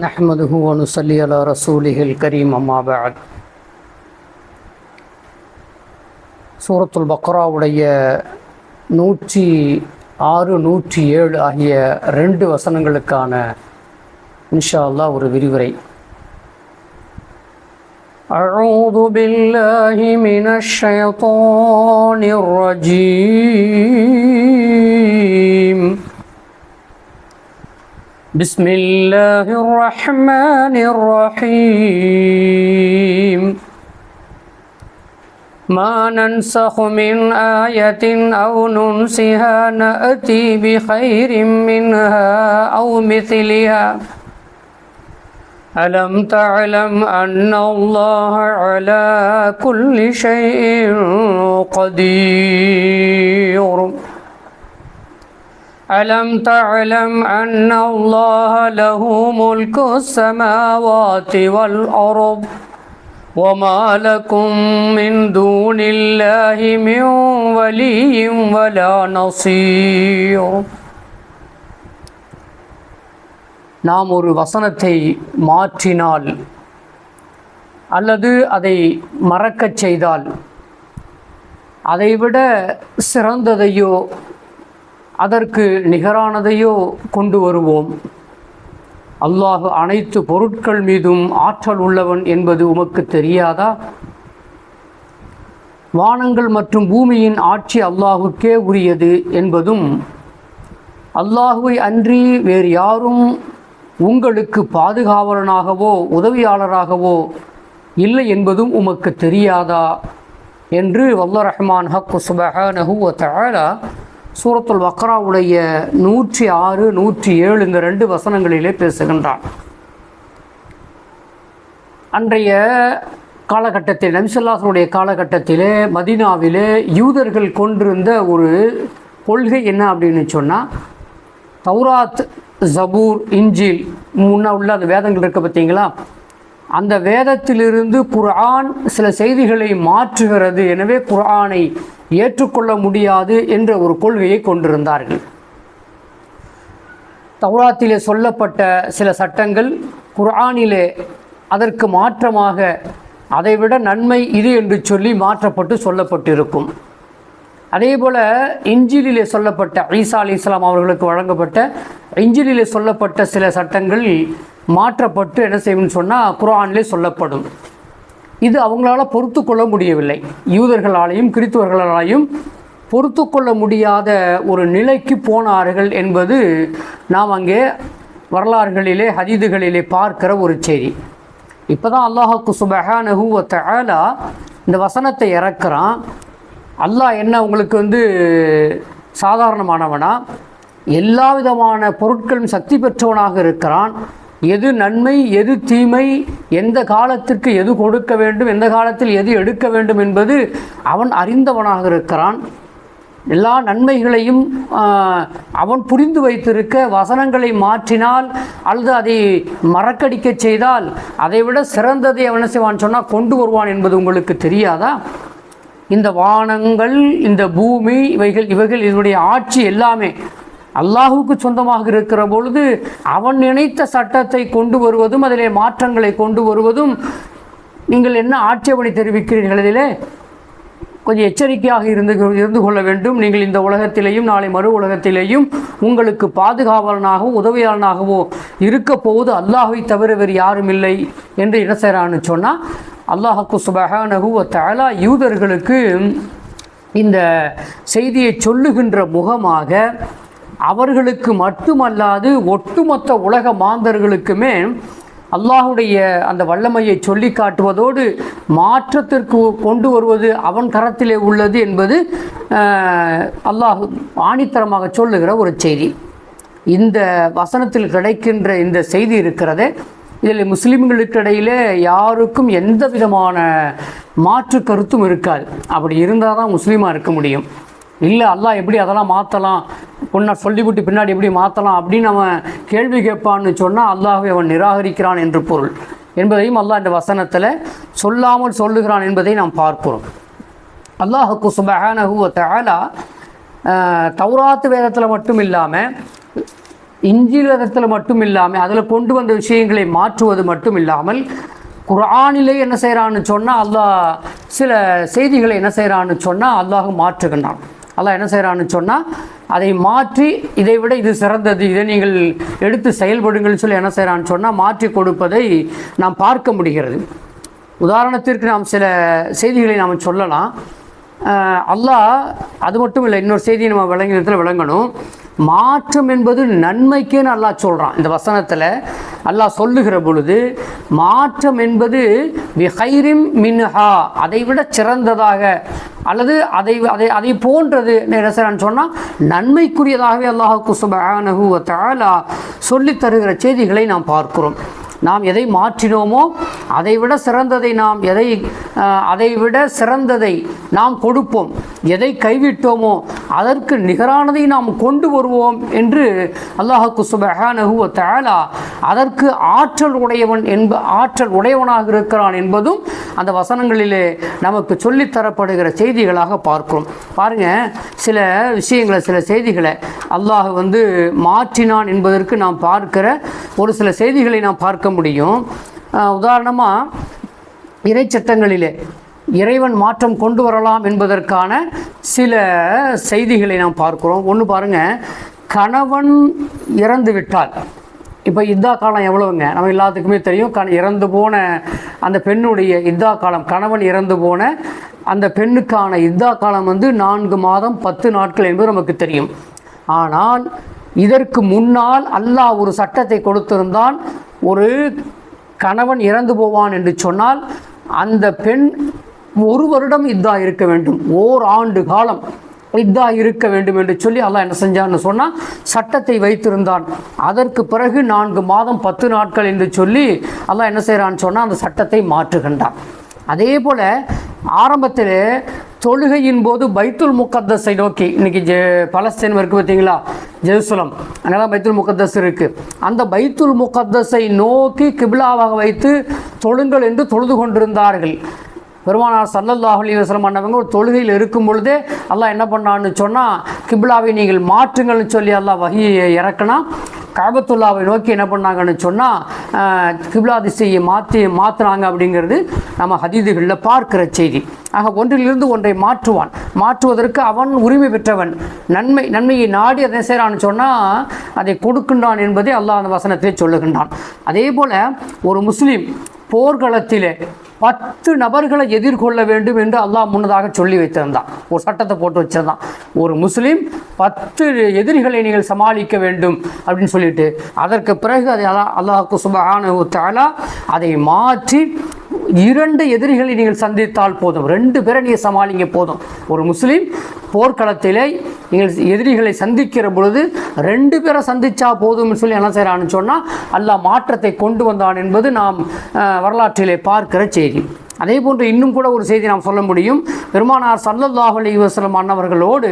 نحمده ونصلي على رسوله الكريم أما بعد சூரத்துல் பக்ராவுடைய நூற்றி ஆறு நூற்றி ஏழு ஆகிய ரெண்டு வசனங்களுக்கான இன்ஷா அல்லாஹ் ஒரு விரிவுரை أعوذ بالله من الشيطان الرجيم بسم الله الرحمن الرحيم ما ننسخ من آية أو ننسها نأتي بخير منها أو مثلها ألم تعلم أن الله على كل شيء قدير ألم تعلم أن الله له ملك السماوات والأرض وما لكم من دون الله من ولي ولا نصير நாம் ஒரு வசனத்தை மாற்றினால் அல்லது அதை மறக்கச் செய்தால் அதைவிட சிறந்ததையோ அதற்கு நிகரானதையோ கொண்டு வருவோம். அல்லாஹ் அனைத்து பொருட்கள் மீதும் ஆற்றல் உள்ளவன் என்பது உமக்கு தெரியாதா? வானங்கள் மற்றும் பூமியின் ஆட்சி அல்லாஹுக்கே உரியது என்பதும் அல்லாஹுவை அன்றி வேறு யாரும் உங்களுக்கு பாதுகாவலனாகவோ உதவியாளராகவோ இல்லை என்பதும் உமக்கு தெரியாதா? என்று வல்ல ரஹ்மான் ஹக்கு சுபஹானஹு வ தஆலா சூரத்துல் வக்ராவுடைய நூற்றி ஆறு நூற்றி ஏழு இந்த ரெண்டு வசனங்களிலே பேசுகின்றான். அன்றைய காலகட்டத்தில் நபிசல்லாசனுடைய காலகட்டத்திலே மதினாவிலே யூதர்கள் கொண்டிருந்த ஒரு கொள்கை என்ன அப்படின்னு சொன்னால் தௌராத் ஜபூர் இஞ்சில் முன்ன உள்ள அந்த வேதங்கள் இருக்க பார்த்தீங்களா? அந்த வேதத்திலிருந்து குர்ஆன் சில செய்திகளை மாற்றுகிறது. எனவே குர்ஆனை ஏற்றுக்கொள்ள முடியாது என்ற ஒரு கொள்கையை கொண்டிருந்தார்கள். தௌராத்திலே சொல்லப்பட்ட சில சட்டங்கள் குர்ஆனிலே அதற்கு மாற்றமாக அதைவிட நன்மை இது என்று சொல்லி மாற்றப்பட்டு சொல்லப்பட்டிருக்கும். அதே போல் இஞ்சிலிலே சொல்லப்பட்ட ஈசா அலி இஸ்லாம் அவர்களுக்கு வழங்கப்பட்ட இஞ்சிலிலே சொல்லப்பட்ட சில சட்டங்கள் மாற்றப்பட்டு என்ன செய்யும்னு சொன்னால் குரானிலே சொல்லப்படும். இது அவங்களால பொறுத்து கொள்ள முடியவில்லை. யூதர்களாலையும் கிறித்துவர்களாலையும் பொறுத்து கொள்ள முடியாத ஒரு நிலைக்கு போனார்கள் என்பது நாம் அங்கே வரலாறுகளிலே ஹதீதுகளிலே பார்க்கிற ஒரு செய்தி. இப்போ தான் அல்லாஹுக்கு சுபஹானஹு தஆலா இந்த வசனத்தை இறக்குறான். அல்லாஹ் என்ன உங்களுக்கு வந்து சாதாரணமானவனா? எல்லா விதமான பொருட்களும் சக்தி பெற்றவனாக இருக்கிறான். எது நன்மை எது தீமை எந்த காலத்திற்கு எது கொடுக்க வேண்டும் எந்த காலத்தில் எது எடுக்க வேண்டும் என்பது அவன் அறிந்தவனாக இருக்கிறான். எல்லா நன்மைகளையும் அவன் புரிந்து வைத்திருக்க வசனங்களை மாற்றினால் அல்லது அதை மறக்கடிக்க செய்தால் அதைவிட சிறந்ததை அவன் செய்வான் சொன்னால் கொண்டு வருவான் என்பது உங்களுக்கு தெரியாதா? இந்த வானங்கள் இந்த பூமி இவைகள் இவைகள் இதனுடைய ஆட்சி எல்லாமே அல்லாஹுக்கு சொந்தமாக இருக்கிற பொழுது அவன் நினைத்த சட்டத்தை கொண்டு வருவதும் அதிலே மாற்றங்களை கொண்டு வருவதும் நீங்கள் என்ன ஆட்சேபனை தெரிவிக்கிறீர்கள்? இதிலே கொஞ்சம் எச்சரிக்கையாக இருந்து இருந்து கொள்ள வேண்டும். நீங்கள் இந்த உலகத்திலேயும் நாளை மறு உலகத்திலேயும் உங்களுக்கு பாதுகாவலனாகவோ உதவியாளனாகவோ இருக்க போவது அல்லாஹை தவிர வேறு யாரும் இல்லை என்று என்ன செய்கிறான்னு சொன்னால் அல்லாஹுக்கு சுபஹானஹு வ யூதர்களுக்கு இந்த செய்தியை சொல்லுகின்ற முகமாக அவர்களுக்கு மட்டுமல்லாது ஒட்டுமொத்த உலக மாந்தர்களுக்குமே அல்லாஹுடைய அந்த வல்லமையை சொல்லி காட்டுவதோடு மாற்றத்திற்கு கொண்டு வருவது அவன் கரத்திலே உள்ளது என்பது அல்லாஹ் ஆணித்தரமாக சொல்லுகிற ஒரு செய்தி. இந்த வசனத்தில் கிடைக்கின்ற இந்த செய்தி இருக்கிறதே. இதில் முஸ்லீம்களுக்கிடையிலே யாருக்கும் எந்த விதமான மாற்று கருத்தும் இருக்காது. அப்படி இருந்தால் தான் முஸ்லீமாக இருக்க முடியும். இல்லை அல்லாஹ் எப்படி அதெல்லாம் மாற்றலாம் உன்னை சொல்லிவிட்டு பின்னாடி எப்படி மாற்றலாம் அப்படின்னு அவன் கேள்வி கேட்பான்னு சொன்னால் அல்லாஹ்வை அவன் நிராகரிக்கிறான் என்று பொருள். என்பதையும் அல்லாஹ் இந்த வசனத்தில் சொல்லாமல் சொல்லுகிறான் என்பதை நாம் பார்க்கிறோம். அல்லாஹுக்கு சுபஹானஹு வ தஆலா தௌராத்து வேதத்தில் மட்டும் இல்லாமல் இஞ்சிலத்தில் மட்டும் இல்லாமல் அதில் கொண்டு வந்த விஷயங்களை மாற்றுவது மட்டும் இல்லாமல் குரானிலே என்ன செய்கிறான்னு சொன்னால் அல்லாஹ் சில செய்திகளை என்ன செய்கிறான்னு சொன்னால் அல்லாஹ் மாற்றுகின்றான். அல்லாஹ் என்ன செய்கிறான்னு சொன்னால் அதை மாற்றி இதை விட இது சிறந்தது. இதை நீங்கள் எடுத்து செயல்படுங்கள்னு சொல்லி என்ன செய்கிறான்னு சொன்னால் மாற்றி கொடுப்பதை நாம் பார்க்க முடிகிறது. உதாரணத்திற்கு நாம் சில செய்திகளை நாம் சொல்லலாம். அல்லாஹ் அது மட்டும் இல்லை இன்னொரு செய்தியை நம்ம விளங்கினத்தில் விளங்கணும். மாற்றம் என்பது நன்மைக்கேன்னு அல்லாஹ் சொல்கிறான் இந்த வசனத்தில் அல்லாஹ் சொல்லுகிற பொழுது மாற்றம் என்பது ஹைரிம் மின்ஹா அதை விட சிறந்ததாக அல்லது அதை அதை அதை போன்றது. என்ன சொன்னால் நன்மைக்குரியதாகவே அல்லாஹுக்கு சுபஹானஹு வ சொல்லித் தருகிற செய்திகளை நாம் பார்க்கிறோம். நாம் எதை மாற்றினோமோ அதை விட சிறந்ததை நாம் எதை அதைவிட அதை விட சிறந்ததை நாம் கொடுப்போம். எதை கைவிட்டோமோ அதற்கு நிகரானதை நாம் கொண்டு வருவோம் என்று அல்லாஹு சுபஹானஹு வ அதற்கு ஆற்றல் உடையவன் என்ப ஆற்றல் உடையவனாக இருக்கிறான் என்பதும் அந்த வசனங்களிலே நமக்கு சொல்லித்தரப்படுகிற செய்திகளாக பார்க்கிறோம். பாருங்க சில விஷயங்களை சில செய்திகளை அல்லாஹ் வந்து மாற்றினான் என்பதற்கு நாம் பார்க்கிற ஒரு சில செய்திகளை நாம் பார்க்க முடியும். உதாரணமாக இறை சட்டங்களிலே இறைவன் மாற்றம் கொண்டு வரலாம் என்பதற்கான சில செய்திகளை நாம் பார்க்கிறோம். ஒன்று பாருங்க கணவன் இறந்து விட்டால் இப்போ இத்தா காலம் எவ்வளவுங்க? நம்ம எல்லாத்துக்குமே தெரியும் கண இறந்து போன அந்த பெண்ணுடைய இத்தா காலம் கணவன் இறந்து போன அந்த பெண்ணுக்கான இத்தா காலம் வந்து நான்கு மாதம் பத்து நாட்கள் என்பது நமக்கு தெரியும். ஆனால் இதற்கு முன்னால் அல்லாஹ் ஒரு சட்டத்தை கொடுத்திருந்தான் ஒரு கணவன் இறந்து போவான் என்று சொன்னால் அந்த பெண் ஒரு வருடம் இதாக இருக்க வேண்டும். ஓர் ஆண்டு காலம் இதாக இருக்க வேண்டும் என்று சொல்லி அல்லாஹ் என்ன செஞ்சான்னு சொன்னால் சட்டத்தை வைத்திருந்தான். அதற்கு பிறகு நான்கு மாதம் பத்து நாட்கள் என்று சொல்லி அல்லாஹ் என்ன செய்கிறான்னு சொன்னால் அந்த சட்டத்தை மாற்றுகின்றான். அதே போல் ஆரம்பத்தில் தொழுகையின் போது பைத்துல் முக்கத்தஸை நோக்கி இன்னைக்கு ஜெ பலஸ்தீன் இருக்குது பார்த்தீங்களா? ஜெருசலம். அங்கெல்லாம் பைத்துல் முக்கத்தஸ் இருக்குது அந்த பைத்துல் முக்கத்தஸை நோக்கி கிபிலாவாக வைத்து தொழுங்கள் என்று தொழுது கொண்டிருந்தார்கள். பெருமானார் சல்லல்லாஹ் அலைஹி வஸல்லம் பண்ணவங்க ஒரு தொழுகையில் இருக்கும் பொழுதே அல்லாஹ் என்ன பண்ணான்னு சொன்னால் கிபிலாவை நீங்கள் மாற்றுங்கள்னு சொல்லி அல்லாஹ் வகையை இறக்கினா காபத்துல்லாவை நோக்கி என்ன பண்ணாங்கன்னு சொன்னால் கிபிலா திசையை மாற்றி மாற்றுனாங்க அப்படிங்கிறது நம்ம ஹதீதுகளில் பார்க்கிற செய்தி. ஆக ஒன்றிலிருந்து ஒன்றை மாற்றுவான். மாற்றுவதற்கு அவன் உரிமை பெற்றவன். நன்மை நன்மையை நாடி அதை செய்கிறான்னு சொன்னால் அதை கொடுக்கின்றான் என்பதை அல்லாஹ் அந்த வசனத்திலே சொல்லுகின்றான். அதே போல் ஒரு முஸ்லீம் போர்க்களத்திலே பத்து நபர்களை எதிர்கொள்ள வேண்டும் என்று அல்லாஹ் முன்னதாக சொல்லி வைத்திருந்தான். ஒரு சட்டத்தை போட்டு வச்சிருந்தான். ஒரு முஸ்லீம் பத்து எதிரிகளை நீங்கள் சமாளிக்க வேண்டும் அப்படின்னு சொல்லிட்டு அதற்கு பிறகு அதை அல்லாஹ் அல்லாஹுக்கு சுபஹானஹு அதை மாற்றி இரண்டு எதிரிகளை நீங்கள் சந்தித்தால் போதும். ரெண்டு பேரை நீங்கள் சமாளிங்க போதும். ஒரு முஸ்லீம் போர்க்களத்திலே நீங்கள் எதிரிகளை சந்திக்கிற பொழுது ரெண்டு பேரை சந்தித்தா போதும்னு சொல்லி என்ன செய்கிறான்னு சொன்னால் அல்லாஹ் மாற்றத்தை கொண்டு வந்தான் என்பது நாம் வரலாற்றிலே பார்க்கிற செய்தி. அதே போன்று இன்னும் கூட ஒரு செய்தி நாம் சொல்ல முடியும். பெருமானார் சல்லல்லாஹ் அலி வசலம் அன்னவர்களோடு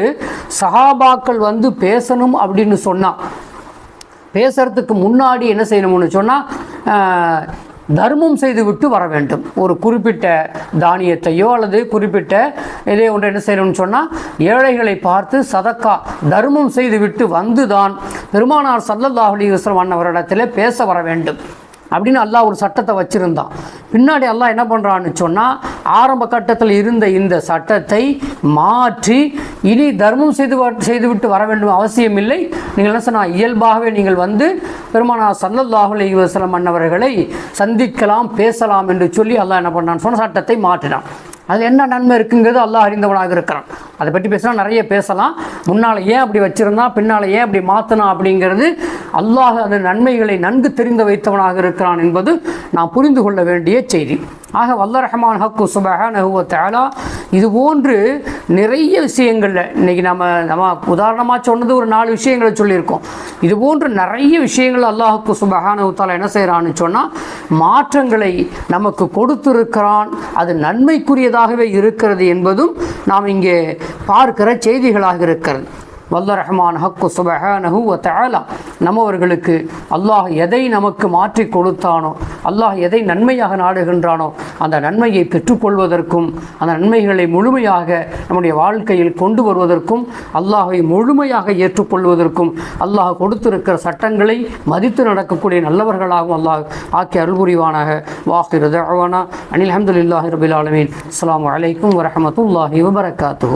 சஹாபாக்கள் வந்து பேசணும் அப்படின்னு சொன்னால் பேசுறதுக்கு முன்னாடி என்ன செய்யணும்னு சொன்னால் தர்மம் செய்துவிட்டு வர வேண்டும். ஒரு குறிப்பிட்ட தானியத்தையோ அல்லது குறிப்பிட்ட இதே ஒன்று என்ன செய்யணும்னு சொன்னால் ஏழைகளை பார்த்து சதக்கா தர்மம் செய்துவிட்டு வந்து தான் பெருமானார் சல்லல்லாஹு அலைஹி வஸல்லம் அன்னவரிடத்தில் பேச வர வேண்டும். அப்படின்னு அல்லாஹ் ஒரு சட்டத்தை வச்சுருந்தான். பின்னாடி அல்லாஹ் என்ன பண்ணுறான்னு சொன்னால் ஆரம்ப கட்டத்தில் இருந்த இந்த சட்டத்தை மாற்றி இனி தர்மம் செய்து செய்துவிட்டு வர வேண்டும் அவசியம் இல்லை. நீங்கள் என்ன சொன்னால் இயல்பாகவே நீங்கள் வந்து பெருமானா சல்லல்லாஹு வசலம் வஸல்லம் அன்னவர்களை சந்திக்கலாம் பேசலாம் என்று சொல்லி அல்லாஹ் என்ன பண்ணான்னு சொன்ன சட்டத்தை மாற்றினான். அதில் என்ன நன்மை இருக்குங்கிறது அல்லாஹ் அறிந்தவனாக இருக்கிறான். அதை பற்றி பேசினா நிறைய பேசலாம். முன்னால் ஏன் அப்படி வச்சுருந்தான்? பின்னால் ஏன் அப்படி மாற்றினா அப்படிங்கிறது அல்லாஹ் அந்த நன்மைகளை நன்கு தெரிந்து வைத்தவனாக இருக்கிறான் என்பது நாம் புரிந்து கொள்ள வேண்டிய செய்தி. ஆக வல்ல ரஹ்மான் ஹக்கு சுபஹானஹு வ இது போன்று நிறைய விஷயங்களில் இன்றைக்கி நம்ம நம்ம உதாரணமாக சொன்னது ஒரு நாலு விஷயங்களை சொல்லியிருக்கோம். இது போன்று நிறைய விஷயங்கள் அல்லாஹுக்கு சுபஹானஹு தஆலா என்ன செய்கிறான்னு சொன்னால் மாற்றங்களை நமக்கு கொடுத்துருக்கிறான் அது நன்மைக்குரியதாகவே இருக்கிறது என்பதும் நாம் இங்கே பார்க்கிற செய்திகளாக இருக்கிறது. வல்ல ரஹ்மான் ஹக்கு சுபஹானஹு வ தஆலா. நம்மவர்களுக்கு அல்லாஹ் எதை நமக்கு மாற்றி கொடுத்தானோ அல்லாஹ் எதை நன்மையாக நாடுகின்றானோ அந்த நன்மையை பெற்றுக்கொள்வதற்கும் அந்த நன்மைகளை முழுமையாக நம்முடைய வாழ்க்கையில் கொண்டு வருவதற்கும் அல்லாஹை முழுமையாக ஏற்றுக்கொள்வதற்கும் அல்லாஹ் கொடுத்திருக்கிற சட்டங்களை மதித்து நடக்கக்கூடிய நல்லவர்களாகவும் அல்லாஹ் ஆக்கி அருள்புரிவானாக. வாஹிரு தஅவானா. அனில் அஹமதுல்லாஹி ரபில் ஆலமீன். அஸ்ஸலாமு வலைக்கம் வரமத்துல்லாஹி வபரகாத்து